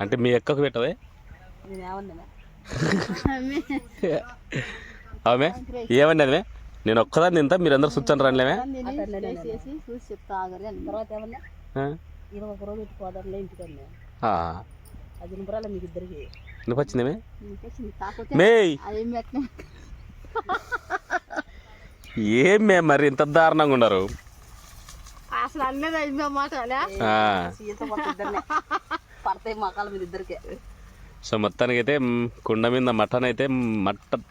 అంటే మీ ఎక్కకు పెట్టవే? నేను ఏమన్నా ఆమె. ఏమండి అదే నేను ఒక్కదాన్ని తింటా మీరందరూ కూర్చొని రండిలేమే చేసి చూసి చెప్తా ఆగరి అని తర్వాత ఏమన్నా? ఆ? ఇరవై ఒక రోజు పెట్టుకోవడంలో ఇంటికన్నా. ఆ. అది నిపురాలు మీకు ఇద్దరికి? ఎందుకు వచ్చిందేమే మీకు వచ్చింది కాకపోతే మేయ్! అదేం పెట్టిన? ఏం మే మరి ఇంత దారుణంగా ఉండరు అసలు అన్నది అయింది మాట పడతాయి మకాల మీద ఇద్దరికే. సో మొత్తానికి అయితే కుండ మీద మటన్ అయితే మటన్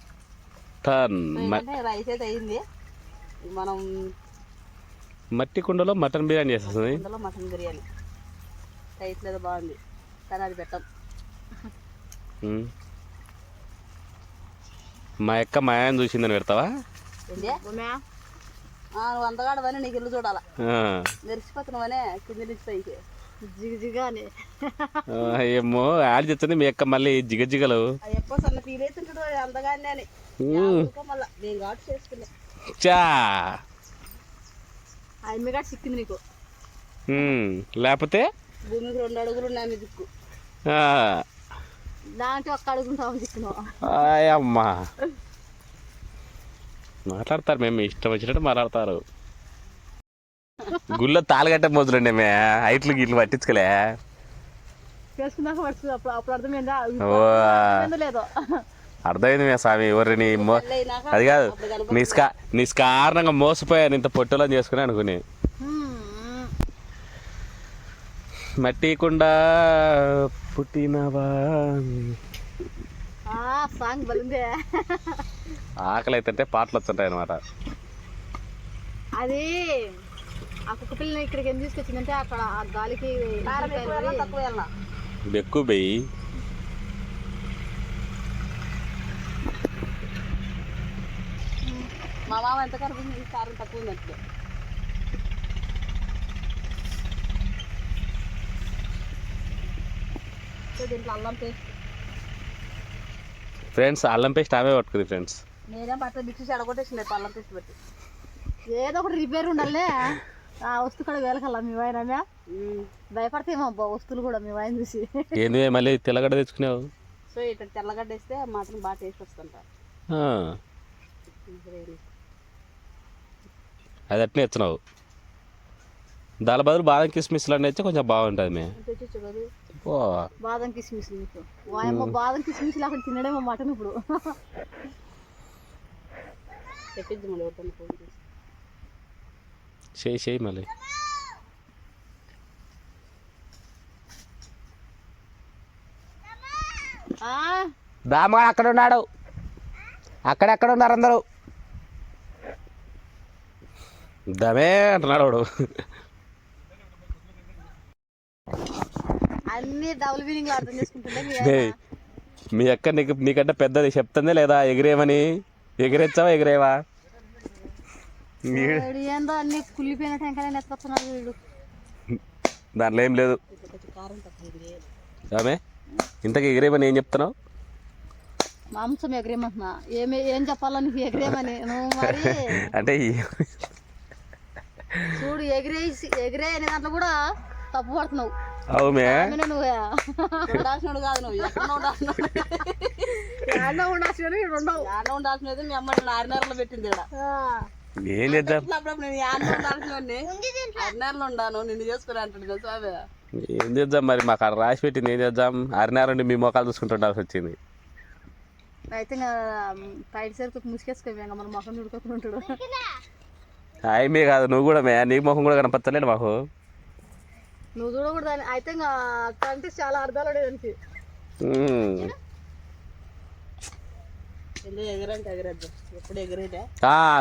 రైస్ అయితే అయింది. మనం మట్టి కుండలో మటన్ బిర్యానీ చేస్తుంది ఇందులో మటన్ బిర్యానీ. రైస్ లేదా బాగుంది. కానీ అది పెట్టం. మ్. యొక్క మా ఆయన చూసిందని పెడతావా? ఏంటి? ఆ, నువ్వు అంతగాడవని నీకు ఇల్లు చూడాలా. మెరిసిపోతున్నావనే కింది నుంచి పైకి. ఏమో ఆడి చెప్తుంది మీ యొక్క మళ్ళీ జిగ జిగలు అది ఎప్పో సన్న ఫీల్ అవుతుంటాడు అంతగానే అని. మ్. ఇంకా మళ్ళా నేను కాబట్టి చేసుకున్నా. చా. ఆయన మీద చిక్కింది నీకు. మ్. లేకపోతే? భూమికి రెండు అడుగులు ఉన్నాయి దిక్కు. దాంట్లో ఒక్క అమ్మా మాట్లాడతారు మేము ఇష్టం వచ్చినట్టు మాట్లాడతారు. గుళ్ళో తాళగట్ట మోజులండి మే. హైట్లు గిట్లు పట్టించుకోలే. చేసుకున్నాక పడుతుంది అప్పుడు అప్పుడు అర్థమైందా? ఓ. అర్థమైందో లేదో. అర్థమైంది మే స్వామి ఎవరిని నీ మో అది కాదు. నిస్కా నిష్కారణంగా మోసపోయాను ఇంత పొట్టులో చేసుకుని అనుకుని. మట్టి కుండ పుట్టినవా? సాంగ్ ఆకలి అయితే పాటలు వచ్చుంటాయి అనమాట అది ఆ కుక్క పిల్లని ఇక్కడికి ఎందుకు తీసుకొచ్చిందంటే అక్కడ ఆ గాలికి బెక్కు బెయ్యి. మా మామ ఎంత కడుపుంది కారం తక్కువ ఉంది అంటే దీంట్లో అల్లం పేస్ట్. ఫ్రెండ్స్ అల్లం పేస్ట్ ఆమె పట్టుకుంది ఫ్రెండ్స్ నేనే బట్ట బిక్సి చెడగొట్టేసింది అల్లం పేస్ట్ పెట్టి. ఏదో ఒకటి రిపేర్ ఉండాలే ఆ వస్తువు కూడా వేలకల్లా మీ వాయిన భయపడతాయేమో అబ్బా వస్తువులు కూడా మీ వాయిన చూసి. ఏంది మళ్ళీ తెల్లగడ్డ తెచ్చుకున్నావు సో ఇట్లా తెల్లగడ్డ వేస్తే మాత్రం బాగా టేస్ట్ వస్తుంటా. ఆ, అది అట్నే ఎత్తున్నావు దాని బదులు బాదం కిస్మిస్లు అన్నీ అయితే కొంచెం బాగుంటుంది మే. తెచ్చు కదా ఓ బాదం కిస్మిస్ వాయమ్మ బాదం కిస్మిస్ లేకుండా తినడేమో మటన్ ఇప్పుడు. తెప్పించి మళ్ళీ ఎవరితో ఫోన్ చేసి చేయి చేయి మళ్ళీ. దామా అక్కడ ఉన్నాడు. అక్కడెక్కడ ఉన్నారు అందరూ? దమే అంటున్నాడు వాడు. అన్ని డబుల్ మీనింగ్ అర్థం చేసుకుంటుండే మీ అక్క నీకు నీకంటే పెద్దది చెప్తుందే లేదా? ఎగిరేమని? ఎగిరెచ్చావా ఎగిరేవా? ఏందో అన్ని కుళ్ళిపోయిన టెంకాయలు ఎత్తుకొస్తున్నాడు వీడు దాంట్లో ఏం లేదు. ఆమె ఇంతకు ఎగిరేమని ఏం చెప్తున్నావు? మాంసం ఎగరేమంటున్నా. ఏమి ఏం చెప్పాలో నీకు ఎగరేమని. నువ్వు మరి అంటే ఈ- చూడు ఎగిరేసి ఎగిరే అనే దాంట్లో కూడా తప్పు పడుతున్నావు. అవుమే. ఆమెనే నువ్వే. ఉండాల్సినడు కాదు నువ్వు. ఎక్కడ ఉండాల్సినడు. యాడో ఉండాల్సినడు ఇక్కడ ఉండవు. యాడో ఉండాల్సినది మీ అమ్మ పెట్టింది ఇక్కడ ఏం చేద్దాం? ఏం చేద్దాం మరి మాకు అక్కడ రాసి పెట్టింది ఏం చేద్దాం? అరినారండి మీ మొఖాలు చూసుకుంటుండాల్సి వచ్చింది. అయితే ఇంకా పైడి సరుకు మన మొఖం ఆయమే కాదు నువ్వు కూడా మే నీ మొహం కూడా కనపచ్చలేదు మాకు? నువ్వు చూడకూడదు అయితే చాలా అర్థాలు ఉండేది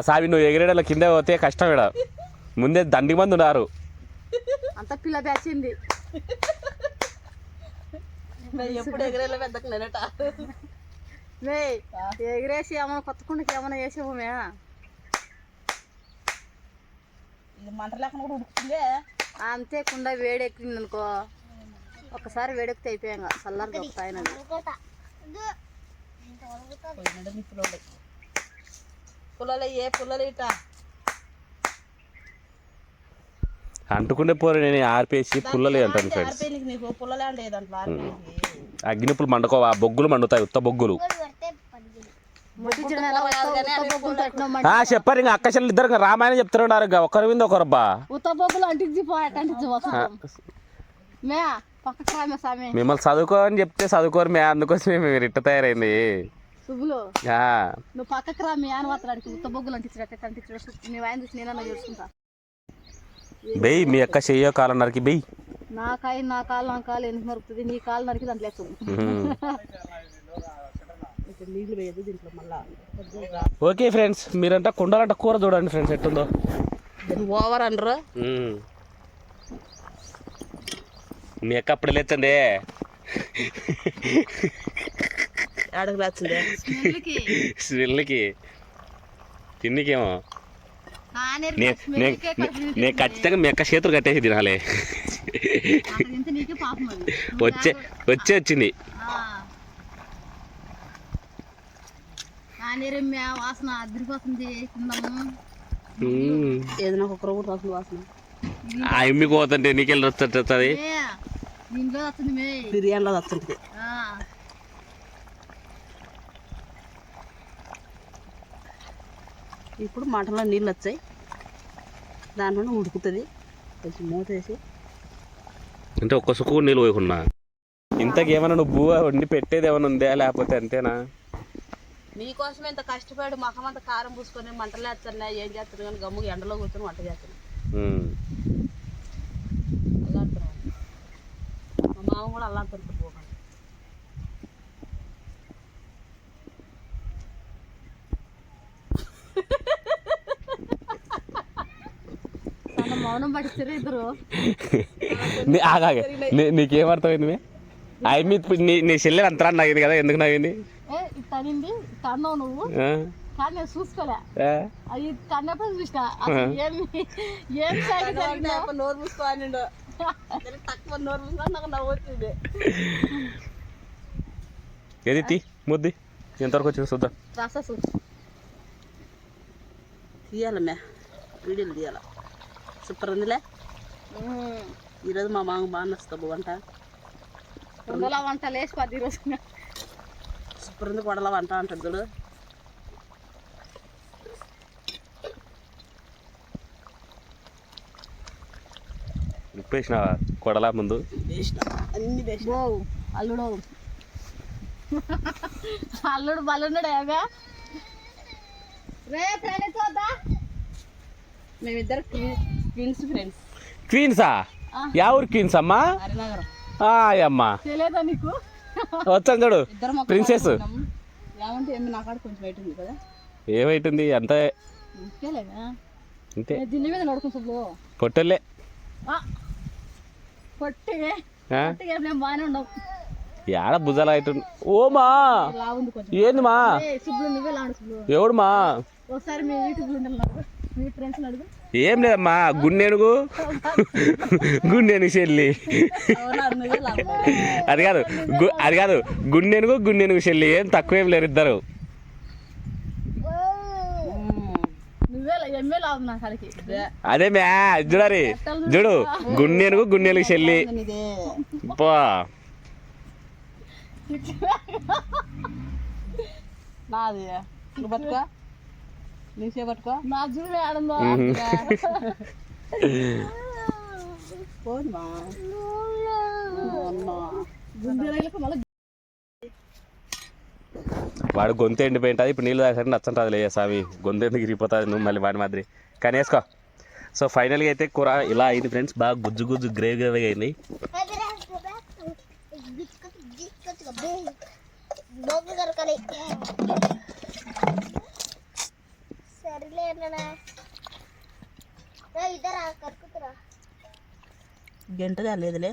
సావి నువ్వు ఎగిరేడలో కింద పోతే కష్టం ఇక్కడ. ముందే దండి మంది ఉన్నారు. అంత పిల్ల బ్యాచింది ఎప్పుడు ఎగరేలో పెద్దకు నేనట మే ఎగిరేసి ఏమైనా కొత్త కుండకి ఏమైనా వేసావు మే. ఇది మంట లేకుండా కూడా ఉడుకుతుందే? అంతే కుండ వేడెక్కింది అనుకో ఒకసారి వేడెక్కితే అయిపోయాక చల్లారి పైన పుల్లలు ఏ పుల్లలు ఇట. అంటుకుంటే పోరు నేను ఆర్పేసి పుల్లలే అంటాను ఫ్రెండ్స్ అగ్నిపులు మండుకోవా? బొగ్గులు మండుతాయి ఉత్త బొగ్గులు. చెప్పారు ఇంకా అక్క చెల్లెలు ఇద్దరు రామాయణం చెప్తున్నారు ఇంకా ఒకరి మీద ఒకరబ్బా ఉత్త బొగ్గులు అంటించి మిమ్మల్ని చదువుకో అని చెప్తే చదువుకోరు మే అందుకోసమే మీరు ఇట్ట తయారైంది. నువ్వు పక్కకు రా మీ ఆయన మాట్లాడికి ఉత్త బొగ్గులు అంటించినట్టు అంటించి నీ ఆయన చూసి నేనన్నా చూసుకుంటా బెయ్ మీ అక్క చెయ్యో కాలన్నరకి బెయ్. నా కాయ నా కాలు నా కాలు ఎందుకు నరుకుతుంది? నీ కాలు నరికి దాంట్లో నీళ్ళు వేయదు దీంట్లో మళ్ళా. ఓకే ఫ్రెండ్స్ మీరంట కుండాలంట కూర చూడండి ఫ్రెండ్స్ ఎట్టుందో. ఓవర్ అనరు. మీ అక్క అప్పుడు లేచండి. ఆడకు రాచిందే స్మెల్కి తిన్నికేమో నేను ఖచ్చితంగా మీ అక్క చేతులు కట్టేసి తినాలి. వచ్చే వచ్చే వచ్చింది. వాసన మ్మ్. ఏదైనా ఒక కూడా రాసిన వాసన. ఆ ఎమ్మి పోతుంటే నీకెళ్ళి వస్తుంది? దీంట్లో వస్తుంది మే. బిర్యానీలో వస్తుంటుంది ఆ, ఇప్పుడు మంటలో నీళ్ళు వచ్చాయి. దాంట్లో ఉడుకుతుంది. కొంచెం మూత వేసి. అంటే ఒక్క సుకు నీళ్ళు పోయకున్నా ఇంతకేమన్నా నువ్వు బువ్వ వండి పెట్టేది ఏమైనా ఉందా? లేకపోతే అంతేనా? మీకోసం ఇంత కష్టపడి మఖమంత కారం పూసుకొని మంటలు వేస్తున్నా ఏం చేస్తారు కానీ గమ్ముగా ఎండలో కూర్చొని వంట చేస్తున్నాను మ్మ్. అల్లాడుతున్నాను కూడా అల్లాడుతుంది పోకండి. చాలా మౌనం పట్టిస్తారు ఇద్దరు. నీ- ఆగాగే నీ- నీకేమర్థమైంది మే? అవి మీ నీ నీ చెల్లెలు అంతరా నవ్వింది కదా ఎందుకు నవ్వింది? తనింది తన్నావు నువ్వు. ఆ? కానీ నేను చూసుకోలే? అది తన్నప్పుడు చూసిన. ఏమి ఏం నోరు మూసుకోవాలి తక్కువ నోరు నాకు నవ్వు వచ్చింది ఏది తీ ముద్ది ఎంతవరకు వచ్చింది చూద్దాం ప్రాసెస్ తీయాలమ్మే వీడియోలు తీయాల సూపర్ ఉందిలే ఈరోజు మా మామ బాగా నచ్చుతావు వంట వందల వంట లేచి పది రోజు సూపర్ ఉంది కొడల వంట అంటాడు చూడు ఉప్పు వేసిన కొడలా ముందు అల్లుడు. అల్లుడు బలున్నాడు రే మేమిద్దరు ట్విన్స్ ఫ్రెండ్స్. క్వీన్సా? యా ఊరు క్వీన్స్ అమ్మా? అమ్మా. తెలియదా నీకు? వచ్చాను చూడు ప్రిన్సెస్. ఏమి ఏమైతుంది? అంతే దీని మీద నడుకుని సుబ్బు పొట్టెళ్ళే ఆ, పొట్టి ఆ? పొట్టి ఏం లేం బాగానే ఉండవు యాడ భుజాలు అవుతుంది లావుంది కొంచెం. ఏంది మా? ఎవడు మా? మీ మీ ఏం లేదమ్మా గుండెనుగు. గుండెను చెల్లి అది కాదు అది కాదు గుండెనుగు గుండెనుగు చెల్లి ఏం తక్కువ లేరు ఇద్దరు నువ్వే ఎమ్మె లావు నా కాడికి అదే. మ్యా చూడరి చూడు గుండెనుగు గుండెనుగు చెల్లి. పో. నాది. పట్టుకో. నీసే పట్టుకో. నా చూడు ఆడందో గుండెలకు మళ్ళీ వాడు గొంతు ఎండిపోయింటుంది ఇప్పుడు నీళ్ళు తాగడానికి నచ్చంటుంది లే స్వామి. గొంతు ఎందుకు ఇరిగిపోతుంది నువ్వు మళ్ళీ వాడి మాదిరి. కానీ వేసుకో. సో ఫైనల్గా అయితే కూర ఇలా అయింది ఫ్రెండ్స్. బాగా గుజ్జు గుజ్జు గ్రేవీ గ్రేవీ అయింది. గంట లేదులే.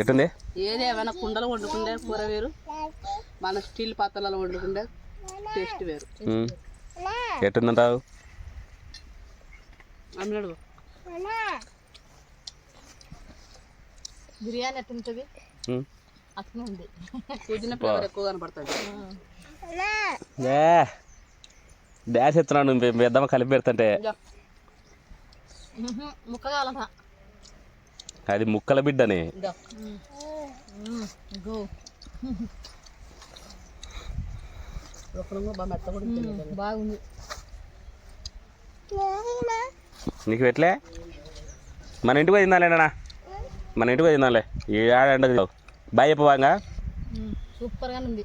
ఎట్టుంది? ఏది ఏమైనా కుండలు వండుకుండే కూర వేరు. మన స్టీల్ పాత్రలలో వండుకుండే టేస్ట్ వేరు. ఎట్టుందంటావు? బిర్యానీ ఎట్టుంటుంది. అట్లా ఉంది. పుదీనా ఫ్లేవర్ ఎక్కువ కనపడుతుంది. ఏ డాష్ ఎత్తున్నాను నువ్వు పెద్దమ్మ కలిపి పెడుతుంటే. ఇదిగో. అది ముక్కల బిడ్డని. బాగుంది. నీకు ఎట్లే? మన ఇంటికి పోయి తిందాలేనా మన ఇంటికి పోయి తిందాలే ఈ ఆడ బాయ్ చెప్పవాగా సూపర్గానే ఉంది.